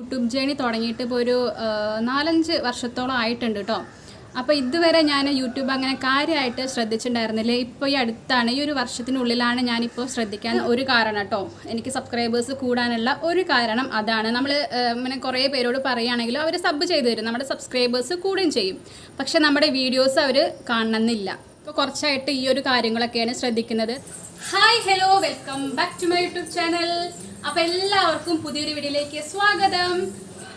YouTube journey തുടങ്ങിയിട്ട് ഇപ്പോൾ ഒരു നാലഞ്ച് വർഷത്തോളം ആയിട്ടുണ്ട് കേട്ടോ അപ്പോൾ ഇതുവരെ ഞാൻ യൂട്യൂബ് അങ്ങനെ കാര്യമായിട്ട് ശ്രദ്ധിച്ചിട്ടുണ്ടായിരുന്നില്ല. ഇപ്പോൾ ഈ അടുത്താണ് ഈ ഒരു വർഷത്തിനുള്ളിലാണ് ഞാനിപ്പോൾ ശ്രദ്ധിക്കാൻ ഒരു കാരണം കേട്ടോ എനിക്ക് സബ്സ്ക്രൈബേഴ്സ് കൂടാനുള്ള ഒരു കാരണം അതാണ്. നമ്മൾ ഇങ്ങനെ കുറേ പേരോട് പറയുകയാണെങ്കിലും അവർ സബ് ചെയ്തു തരും. നമ്മുടെ സബ്സ്ക്രൈബേഴ്സ് കൂടുകയും ചെയ്യും. പക്ഷേ നമ്മുടെ വീഡിയോസ് അവർ കാണണമെന്നില്ല. ഇപ്പോൾ കുറച്ചായിട്ട് ഈ ഒരു കാര്യങ്ങളൊക്കെയാണ് ശ്രദ്ധിക്കുന്നത്. Hi hello welcome back to my YouTube channel അപ്പോൾ എല്ലാവർക്കും പുതിയൊരു വീഡിയോയിലേക്ക് സ്വാഗതം.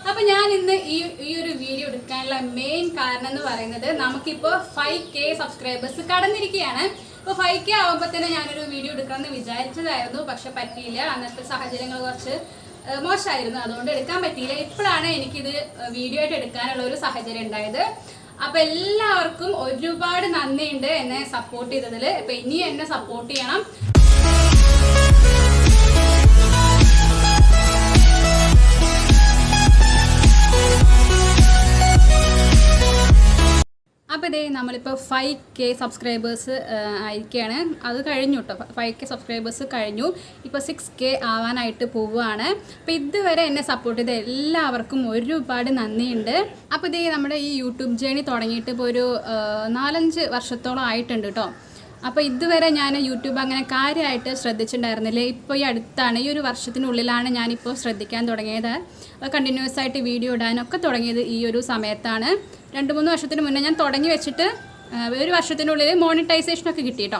അപ്പൊ ഞാൻ ഇന്ന് ഈ ഈ ഒരു വീഡിയോ എടുക്കാനുള്ള മെയിൻ കാരണം എന്ന് പറയുന്നത് നമുക്കിപ്പോൾ ഫൈവ് കെ സബ്സ്ക്രൈബേഴ്സ് കടന്നിരിക്കുകയാണ്. അപ്പോൾ ഫൈവ് കെ ആകുമ്പോൾ തന്നെ ഞാനൊരു വീഡിയോ എടുക്കണമെന്ന് വിചാരിച്ചതായിരുന്നു. പക്ഷെ പറ്റിയില്ല. അന്നത്തെ സാഹചര്യങ്ങൾ കുറച്ച് മോശമായിരുന്നു. അതുകൊണ്ട് എടുക്കാൻ പറ്റിയില്ല. ഇപ്പോഴാണ് എനിക്കിത് വീഡിയോ ആയിട്ട് എടുക്കാനുള്ള ഒരു സാഹചര്യം ഉണ്ടായത്. അപ്പൊ എല്ലാവർക്കും ഒരുപാട് നന്ദിയുണ്ട് എന്നെ സപ്പോർട്ട് ചെയ്തതിൽ അപ്പൊ ഇനി എന്നെ സപ്പോർട്ട് ചെയ്യണം. നമ്മളിപ്പോൾ ഫൈവ് കെ സബ്സ്ക്രൈബേഴ്സ് ആയിരിക്കുകയാണ് അത് കഴിഞ്ഞു കേട്ടോ ഫൈവ് കെ സബ്സ്ക്രൈബേഴ്സ് കഴിഞ്ഞു. ഇപ്പോൾ സിക്സ് കെ ആവാനായിട്ട് പോവുകയാണ്. അപ്പോൾ ഇതുവരെ എന്നെ സപ്പോർട്ട് ചെയ്ത എല്ലാവർക്കും ഒരുപാട് നന്ദിയുണ്ട്. അപ്പോൾ ഇതേ നമ്മുടെ ഈ യൂട്യൂബ് ജേണി തുടങ്ങിയിട്ട് ഇപ്പോൾ ഒരു നാലഞ്ച് വർഷത്തോളം ആയിട്ടുണ്ട് കേട്ടോ അപ്പോൾ ഇതുവരെ ഞാൻ യൂട്യൂബ് അങ്ങനെ കാര്യമായിട്ട് ശ്രദ്ധിച്ചിട്ടുണ്ടായിരുന്നില്ല. ഇപ്പോൾ ഈ അടുത്താണ് ഈ ഒരു വർഷത്തിനുള്ളിലാണ് ഞാനിപ്പോൾ ശ്രദ്ധിക്കാൻ തുടങ്ങിയത്. കണ്ടിന്യൂസ് ആയിട്ട് വീഡിയോ ഇടാനൊക്കെ തുടങ്ങിയത് ഈ ഒരു സമയത്താണ്. രണ്ട് മൂന്ന് വർഷത്തിന് മുന്നേ ഞാൻ തുടങ്ങി വെച്ചിട്ട് ഒരു വർഷത്തിനുള്ളിൽ മോണിറ്റൈസേഷനൊക്കെ കിട്ടി കേട്ടോ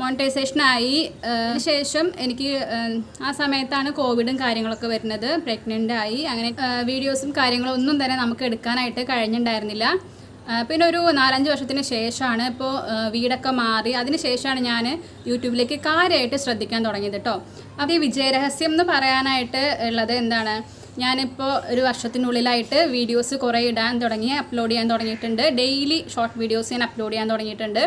മോണിറ്റൈസേഷനായി ശേഷം എനിക്ക് ആ, സമയത്താണ് കോവിഡും കാര്യങ്ങളൊക്കെ വരുന്നത്. പ്രഗ്നന്റ് ആയി. അങ്ങനെ വീഡിയോസും കാര്യങ്ങളും ഒന്നും തന്നെ നമുക്ക് എടുക്കാനായിട്ട് കഴിഞ്ഞിട്ടുണ്ടായിരുന്നില്ല. പിന്നെ ഒരു നാലഞ്ച് വർഷത്തിന് ശേഷമാണ് ഇപ്പോൾ വീടൊക്കെ മാറി. അതിന് ശേഷമാണ് ഞാൻ യൂട്യൂബിലേക്ക് കാര്യമായിട്ട് ശ്രദ്ധിക്കാൻ തുടങ്ങിയത് കേട്ടോ. അപ്പോൾ ഈ വിജയരഹസ്യം എന്ന് പറയാനായിട്ട് ഉള്ളത് എന്താണ്? ഞാനിപ്പോൾ ഒരു വർഷത്തിനുള്ളിലായിട്ട് വീഡിയോസ് കുറേ ഇടാൻ തുടങ്ങി അപ്ലോഡ് ചെയ്യാൻ തുടങ്ങിയിട്ടുണ്ട്. ഡെയിലി ഷോർട്ട് വീഡിയോസ് ഞാൻ അപ്ലോഡ് ചെയ്യാൻ തുടങ്ങിയിട്ടുണ്ട്.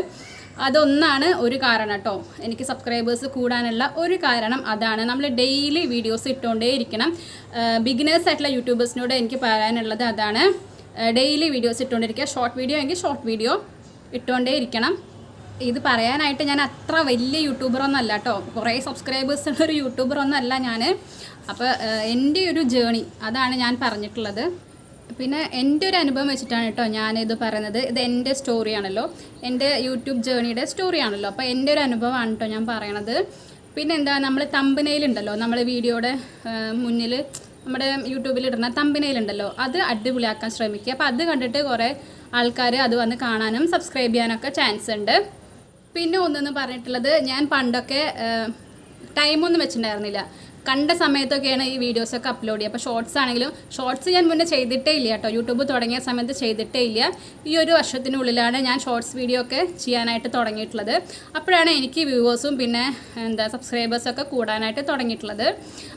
അതൊന്നാണ് ഒരു കാരണം കേട്ടോ. എനിക്ക് സബ്സ്ക്രൈബേഴ്സ് കൂടാനുള്ള ഒരു കാരണം അതാണ്. നമ്മൾ ഡെയിലി വീഡിയോസ് ഇട്ടുകൊണ്ടേ ഇരിക്കണം ബിഗിനേഴ്സ് ആയിട്ടുള്ള യൂട്യൂബേഴ്സിനോട് എനിക്ക് പറയാനുള്ളത് അതാണ്. ഡെയിലി വീഡിയോസ് ഇട്ടുകൊണ്ടിരിക്കുക. ഷോർട്ട് വീഡിയോ എങ്കിൽ ഷോർട്ട് വീഡിയോ ഇട്ടുകൊണ്ടേ ഇരിക്കണം. ഇത് പറയാനായിട്ട് ഞാൻ അത്ര വലിയ യൂട്യൂബറൊന്നും അല്ല കേട്ടോ കുറേ സബ്സ്ക്രൈബേഴ്സ് ഉള്ള ഒരു യൂട്യൂബറൊന്നും അല്ല ഞാൻ അപ്പോൾ എന്റെ ഒരു ജേണി അതാണ് ഞാൻ പറഞ്ഞിട്ടുള്ളത്. പിന്നെ എന്റെ ഒരു അനുഭവം വെച്ചിട്ടാണ് കേട്ടോ ഞാനിത് പറയുന്നത്. ഇത് എന്റെ സ്റ്റോറിയാണല്ലോ എന്റെ യൂട്യൂബ് ജേണിയുടെ സ്റ്റോറിയാണല്ലോ അപ്പോൾ എന്റെ ഒരു അനുഭവമാണ് കേട്ടോ ഞാൻ പറയണത്. പിന്നെ എന്താ നമ്മൾ തമ്പനയിലുണ്ടല്ലോ നമ്മൾ വീഡിയോയുടെ മുന്നിൽ നമ്മുടെ യൂട്യൂബിൽ ഇടുന്ന തമ്പിനയിലുണ്ടല്ലോ അത് അടിപൊളിയാക്കാൻ ശ്രമിക്കുക. അപ്പോൾ അത് കണ്ടിട്ട് കുറേ ആൾക്കാർ അത് വന്ന് കാണാനും സബ്സ്ക്രൈബ് ചെയ്യാനൊക്കെ ചാൻസ് ഉണ്ട്. പിന്നെ ഒന്നെന്ന് പറഞ്ഞിട്ടുള്ളത് ഞാൻ പണ്ടൊക്കെ ടൈമൊന്നും വെച്ചിട്ടുണ്ടായിരുന്നില്ല. കണ്ട സമയത്തൊക്കെയാണ് ഈ വീഡിയോസൊക്കെ അപ്ലോഡ് ചെയ്യുക. അപ്പോൾ ഷോർട്സ് ആണെങ്കിലും ഷോർട്സ് ഞാൻ മുന്നേ ചെയ്തിട്ടേ ഇല്ല കേട്ടോ. യൂട്യൂബ് തുടങ്ങിയ സമയത്ത് ചെയ്തിട്ടേ ഇല്ല. ഈ ഒരു വർഷത്തിനുള്ളിലാണ് ഞാൻ ഷോർട്സ് വീഡിയോ ഒക്കെ ചെയ്യാനായിട്ട് തുടങ്ങിയിട്ടുള്ളത്. അപ്പോഴാണ് എനിക്ക് വ്യൂവേഴ്സും പിന്നെ എന്താ സബ്സ്ക്രൈബേഴ്സൊക്കെ കൂടാനായിട്ട് തുടങ്ങിയിട്ടുള്ളത്.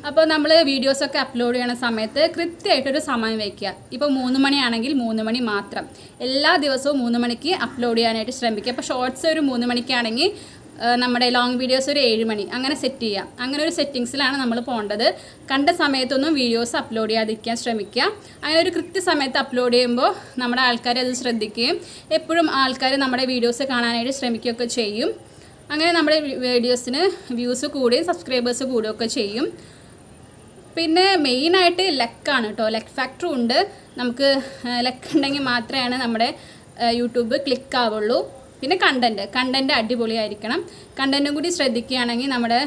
അപ്പോൾ നമ്മൾ വീഡിയോസൊക്കെ അപ്ലോഡ് ചെയ്യണ സമയത്ത് കൃത്യമായിട്ടൊരു സമയം വയ്ക്കുക ഇപ്പോൾ മൂന്ന് മണിയാണെങ്കിൽ മൂന്ന് മണി മാത്രം. എല്ലാ ദിവസവും മൂന്ന് മണിക്ക് അപ്ലോഡ് ചെയ്യാനായിട്ട് ശ്രമിക്കുക. അപ്പോൾ ഷോർട്സ് ഒരു മൂന്ന് മണിക്കാണെങ്കിൽ നമ്മുടെ ലോങ് വീഡിയോസ് ഒരു ഏഴ് മണി. അങ്ങനെ സെറ്റ് ചെയ്യാം. അങ്ങനെ ഒരു സെറ്റിങ്സിലാണ് നമ്മൾ പോകേണ്ടത് കണ്ട സമയത്തൊന്നും വീഡിയോസ് അപ്ലോഡ് ചെയ്യാതിരിക്കാൻ ശ്രമിക്കുക അങ്ങനെ ഒരു കൃത്യസമയത്ത് അപ്ലോഡ് ചെയ്യുമ്പോൾ നമ്മുടെ ആൾക്കാർ അത് ശ്രദ്ധിക്കുകയും എപ്പോഴും ആൾക്കാർ നമ്മുടെ വീഡിയോസ് കാണാനായിട്ട് ശ്രമിക്കുകയൊക്കെ ചെയ്യും. അങ്ങനെ നമ്മുടെ വീഡിയോസിന് വ്യൂസ് കൂടുകയും സബ്സ്ക്രൈബേഴ്സ് കൂടുകയൊക്കെ ചെയ്യും. പിന്നെ മെയിനായിട്ട് ലക്കാണ് കേട്ടോ ലക്ക് ഫാക്ടറും ഉണ്ട്. നമുക്ക് ലക്ക് ഉണ്ടെങ്കിൽ മാത്രമേ നമ്മുടെ യൂട്യൂബ് ക്ലിക്ക് ആവുള്ളൂ. പിന്നെ കണ്ടന്റ് കണ്ടന്റ് അടിപൊളിയായിരിക്കണം. കണ്ടന്റും കൂടി ശ്രദ്ധിക്കുകയാണെങ്കിൽ നമ്മുടെ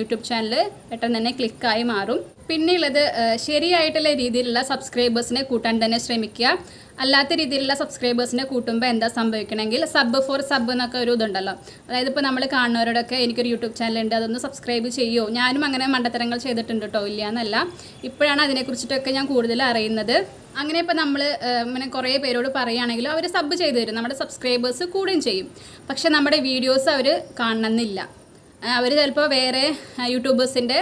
യൂട്യൂബ് ചാനൽ പെട്ടെന്ന് തന്നെ ക്ലിക്കായി മാറും. പിന്നെയുള്ളത് ശരിയായിട്ടുള്ള രീതിയിലുള്ള സബ്സ്ക്രൈബേഴ്സിനെ കൂട്ടാൻ തന്നെ ശ്രമിക്കുക. അല്ലാത്ത രീതിയിലുള്ള സബ്സ്ക്രൈബേഴ്സിനെ കൂട്ടുമ്പോൾ എന്താ സംഭവിക്കണമെങ്കിൽ സബ് ഫോർ സബ് എന്നൊക്കെ ഒരു ഇതുണ്ടല്ലോ. അതായത് ഇപ്പോൾ നമ്മൾ കാണുന്നവരോടൊക്കെ എനിക്കൊരു യൂട്യൂബ് ചാനലുണ്ട് അതൊന്ന് സബ്സ്ക്രൈബ് ചെയ്യുമോ ഞാനും അങ്ങനെ മണ്ടത്തരങ്ങൾ ചെയ്തിട്ടുണ്ട് കേട്ടോ ഇല്ല എന്നല്ല ഇപ്പോഴാണ് അതിനെക്കുറിച്ചിട്ടൊക്കെ ഞാൻ കൂടുതൽ അറിയുന്നത്. അങ്ങനെ ഇപ്പോൾ നമ്മൾ ഇങ്ങനെ കുറേ പേരോട് പറയുകയാണെങ്കിലും അവർ സബ് ചെയ്തു തരും. നമ്മുടെ സബ്സ്ക്രൈബേഴ്സ് കൂടുകയും ചെയ്യും. പക്ഷേ നമ്മുടെ വീഡിയോസ് അവർ കാണണമെന്നില്ല. അവർ ചിലപ്പോൾ വേറെ യൂട്യൂബേഴ്സിന്റെ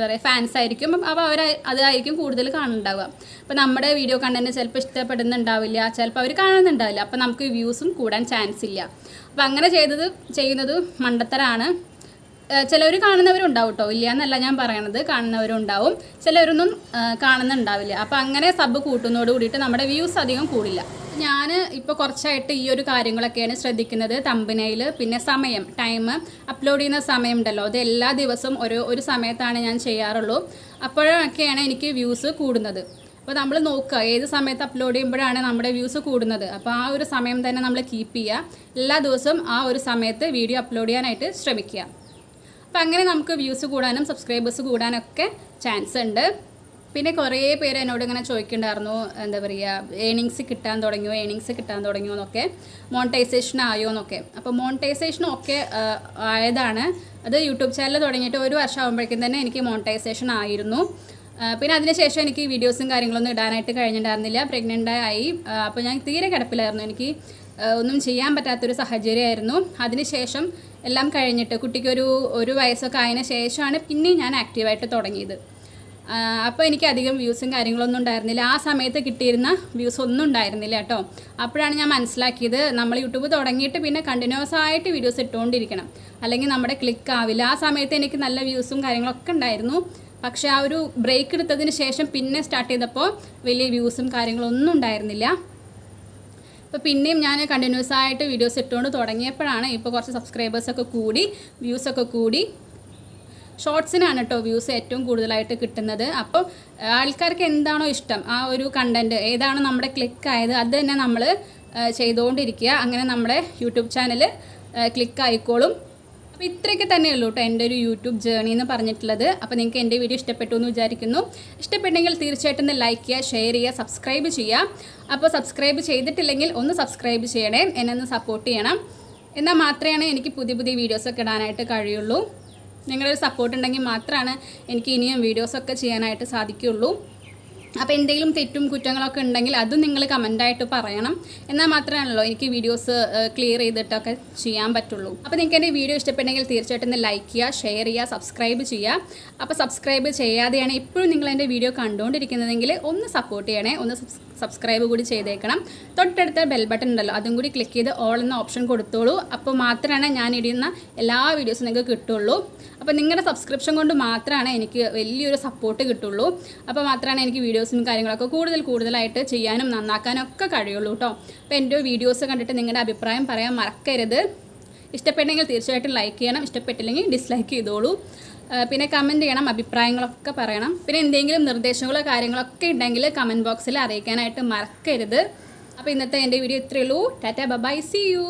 വേറെ ഫാൻസ് ആയിരിക്കും. അപ്പോൾ അവർ അതായിരിക്കും കൂടുതൽ കാണുന്നുണ്ടാവുക. അപ്പോൾ നമ്മുടെ വീഡിയോ കണ്ടന്റ് ചിലപ്പോൾ ഇഷ്ടപ്പെടുന്നുണ്ടാവില്ല. ചിലപ്പോൾ അവർ കാണുന്നുണ്ടാവില്ല. അപ്പോൾ നമുക്ക് വ്യൂസും കൂടാൻ ചാൻസ് ഇല്ല. അപ്പോൾ അങ്ങനെ ചെയ്തത് ചെയ്യുന്നത് മണ്ടത്തരാണ്. ചിലവർ കാണുന്നവരുണ്ടാവും കേട്ടോ ഇല്ല എന്നല്ല ഞാൻ പറയണത്. കാണുന്നവരുണ്ടാവും. ചിലവരൊന്നും കാണുന്നുണ്ടാവില്ല. അപ്പോൾ അങ്ങനെ സബ് കൂട്ടുന്നതോട് കൂടിയിട്ട് നമ്മുടെ വ്യൂസ് അധികം കൂടില്ല. ഞാൻ ഇപ്പോൾ കുറച്ചായിട്ട് ഈ ഒരു കാര്യങ്ങളൊക്കെയാണ് ശ്രദ്ധിക്കുന്നത്. തമ്പനയിൽ പിന്നെ സമയം ടൈം അപ്ലോഡ് ചെയ്യുന്ന സമയം ഉണ്ടല്ലോ അത് എല്ലാ ദിവസവും ഒരു ഒരു സമയത്താണ് ഞാൻ ചെയ്യാറുള്ളൂ. അപ്പോഴൊക്കെയാണ് എനിക്ക് വ്യൂസ് കൂടുന്നത്. അപ്പോൾ നമ്മൾ നോക്കുക ഏത് സമയത്ത് അപ്ലോഡ് ചെയ്യുമ്പോഴാണ് നമ്മുടെ വ്യൂസ് കൂടുന്നത്? അപ്പോൾ ആ ഒരു സമയം തന്നെ നമ്മൾ കീപ്പ് ചെയ്യുക. എല്ലാ ദിവസവും ആ ഒരു സമയത്ത് വീഡിയോ അപ്ലോഡ് ചെയ്യാനായിട്ട് ശ്രമിക്കുക. അപ്പോൾ അങ്ങനെ നമുക്ക് വ്യൂസ് കൂടാനും സബ്സ്ക്രൈബേഴ്സ് കൂടാനൊക്കെ ചാൻസ് ഉണ്ട്. പിന്നെ കുറേ പേര് എന്നോട് ഇങ്ങനെ ചോദിക്കുന്നുണ്ടായിരുന്നു എന്താ പറയുക ഏണിങ്സ് കിട്ടാൻ തുടങ്ങിയോ ഏണിങ്സ് കിട്ടാൻ തുടങ്ങിയോ എന്നൊക്കെ മോണിറ്റൈസേഷൻ ആയോ എന്നൊക്കെ. അപ്പോൾ മോണിറ്റൈസേഷൻ ഒക്കെ ആയതാണ്. അത് യൂട്യൂബ് ചാനൽ തുടങ്ങിയിട്ട് ഒരു വർഷം ആകുമ്പോഴേക്കും തന്നെ എനിക്ക് മോണിറ്റൈസേഷൻ ആയിരുന്നു. പിന്നെ അതിനുശേഷം എനിക്ക് വീഡിയോസും കാര്യങ്ങളൊന്നും ഇടാനായിട്ട് കഴിഞ്ഞിട്ടുണ്ടായിരുന്നില്ല. പ്രഗ്നന്റ് ആയി. അപ്പോൾ ഞാൻ തീരെ കിടപ്പിലായിരുന്നു. എനിക്ക് ഒന്നും ചെയ്യാൻ പറ്റാത്തൊരു സാഹചര്യമായിരുന്നു. അതിനുശേഷം എല്ലാം കഴിഞ്ഞിട്ട് കുട്ടിക്കൊരു ഒരു വയസ്സൊക്കെ ആയതിനു ശേഷമാണ് പിന്നെയും ഞാൻ ആക്റ്റീവായിട്ട് തുടങ്ങിയത്. അപ്പോൾ എനിക്ക് അധികം വ്യൂസും കാര്യങ്ങളൊന്നും ഉണ്ടായിരുന്നില്ല. ആ സമയത്ത് കിട്ടിയിരുന്ന വ്യൂസ് ഒന്നും ഉണ്ടായിരുന്നില്ല കേട്ടോ. അപ്പോഴാണ് ഞാൻ മനസ്സിലാക്കിയത് നമ്മൾ യൂട്യൂബ് തുടങ്ങിയിട്ട് പിന്നെ കണ്ടിന്യൂസ് ആയിട്ട് വീഡിയോസ് ഇട്ടുകൊണ്ടിരിക്കണം. അല്ലെങ്കിൽ നമ്മുടെ ക്ലിക്ക് ആവില്ല. ആ സമയത്ത് എനിക്ക് നല്ല വ്യൂസും കാര്യങ്ങളൊക്കെ ഉണ്ടായിരുന്നു. പക്ഷേ ആ ഒരു ബ്രേക്ക് എടുത്തതിന് ശേഷം പിന്നെ സ്റ്റാർട്ട് ചെയ്തപ്പോൾ വലിയ വ്യൂസും കാര്യങ്ങളൊന്നും ഉണ്ടായിരുന്നില്ല. ഇപ്പോൾ പിന്നെയും ഞാൻ കണ്ടിന്യൂസ് ആയിട്ട് വീഡിയോസ് ഇട്ടുകൊണ്ട് തുടങ്ങിയപ്പോഴാണ് ഇപ്പോൾ കുറച്ച് സബ്സ്ക്രൈബേഴ്സൊക്കെ കൂടി വ്യൂസൊക്കെ കൂടി ഷോർട്സിനാണ് കേട്ടോ വ്യൂസ് ഏറ്റവും കൂടുതലായിട്ട് കിട്ടുന്നത്. അപ്പോൾ ആൾക്കാർക്ക് എന്താണോ ഇഷ്ടം ആ ഒരു കണ്ടന്റ് ഏതാണ് നമ്മുടെ ക്ലിക്ക് ആയത് അത് തന്നെ നമ്മൾ ചെയ്തുകൊണ്ടിരിക്കുക അങ്ങനെ നമ്മുടെ യൂട്യൂബ് ചാനൽ ക്ലിക്ക് ആയിക്കോളും അപ്പോൾ ഇത്രയൊക്കെ തന്നെയുള്ളൂ കേട്ടോ എന്റെ ഒരു യൂട്യൂബ് ജേണി എന്ന് പറഞ്ഞിട്ടുള്ളത്. അപ്പോൾ നിങ്ങൾക്ക് എന്റെ വീഡിയോ ഇഷ്ടപ്പെട്ടു എന്ന് വിചാരിക്കുന്നു. ഇഷ്ടപ്പെട്ടെങ്കിൽ തീർച്ചയായിട്ടും ലൈക്ക് ചെയ്യുക ഷെയർ ചെയ്യുക സബ്സ്ക്രൈബ് ചെയ്യുക. അപ്പോൾ സബ്സ്ക്രൈബ് ചെയ്തിട്ടില്ലെങ്കിൽ ഒന്ന് സബ്സ്ക്രൈബ് ചെയ്യണേ എന്നെ ഒന്ന് സപ്പോർട്ട് ചെയ്യണം. എന്നാൽ മാത്രമേ എനിക്ക് പുതിയ പുതിയ വീഡിയോസൊക്കെ ഇടാനായിട്ട് കഴിയുള്ളൂ. നിങ്ങളൊരു സപ്പോർട്ട് ഉണ്ടെങ്കിൽ മാത്രമാണ് എനിക്ക് ഇനിയും വീഡിയോസൊക്കെ ചെയ്യാനായിട്ട് സാധിക്കുകയുള്ളൂ അപ്പോൾ എന്തെങ്കിലും തെറ്റും കുറ്റങ്ങളൊക്കെ ഉണ്ടെങ്കിൽ അതും നിങ്ങൾ കമന്റായിട്ട് പറയണം. എന്നാൽ മാത്രമാണല്ലോ എനിക്ക് വീഡിയോസ് ക്ലിയർ ചെയ്തിട്ടൊക്കെ ചെയ്യാൻ പറ്റുള്ളൂ. അപ്പോൾ നിങ്ങൾക്ക് എന്റെ വീഡിയോ ഇഷ്ടപ്പെട്ടെങ്കിൽ തീർച്ചയായിട്ടും ലൈക്ക് ചെയ്യുക ഷെയർ ചെയ്യുക സബ്സ്ക്രൈബ് ചെയ്യുക. അപ്പോൾ സബ്സ്ക്രൈബ് ചെയ്യാതെയാണ് ഇപ്പോഴും നിങ്ങൾ എന്റെ വീഡിയോ കണ്ടുകൊണ്ടിരിക്കുന്നതെങ്കിൽ ഒന്ന് സപ്പോർട്ട് ചെയ്യണേ ഒന്ന് സബ്സ്ക്രൈബ് കൂടി ചെയ്തേക്കണം. തൊട്ടടുത്ത ബെൽ ബട്ടൺ ഉണ്ടല്ലോ അതും കൂടി ക്ലിക്ക് ചെയ്ത് ഓൾ എന്ന ഓപ്ഷൻ കൊടുത്തോളൂ. അപ്പോൾ മാത്രമാണ് ഞാൻ ഇടുന്ന എല്ലാ വീഡിയോസും നിങ്ങൾക്ക് കിട്ടുള്ളൂ. അപ്പോൾ നിങ്ങളുടെ സബ്സ്ക്രിപ്ഷൻ കൊണ്ട് മാത്രമാണ് എനിക്ക് വലിയൊരു സപ്പോർട്ട് കിട്ടുള്ളൂ. അപ്പോൾ മാത്രമാണ് എനിക്ക് വീഡിയോസും കാര്യങ്ങളൊക്കെ കൂടുതൽ കൂടുതലായിട്ട് ചെയ്യാനും നന്നാക്കാനും ഒക്കെ കഴിയുള്ളൂ കേട്ടോ അപ്പോൾ എന്റെ വീഡിയോസ് കണ്ടിട്ട് നിങ്ങളുടെ അഭിപ്രായം പറയാൻ മറക്കരുത്. ഇഷ്ടപ്പെട്ടെങ്കിൽ തീർച്ചയായിട്ടും ലൈക്ക് ചെയ്യണം. ഇഷ്ടപ്പെട്ടില്ലെങ്കിൽ ഡിസ്ലൈക്ക് ചെയ്തോളൂ. പിന്നെ കമന്റ് ചെയ്യണം അഭിപ്രായങ്ങളൊക്കെ പറയണം. പിന്നെ എന്തെങ്കിലും നിർദ്ദേശങ്ങളോ കാര്യങ്ങളൊക്കെ ഉണ്ടെങ്കിൽ കമന്റ് ബോക്സിൽ അറിയിക്കാനായിട്ട് മറക്കരുത്. അപ്പോൾ ഇന്നത്തെ എന്റെ വീഡിയോ ഇത്രയേ ഉള്ളൂ. Tata bye-bye C U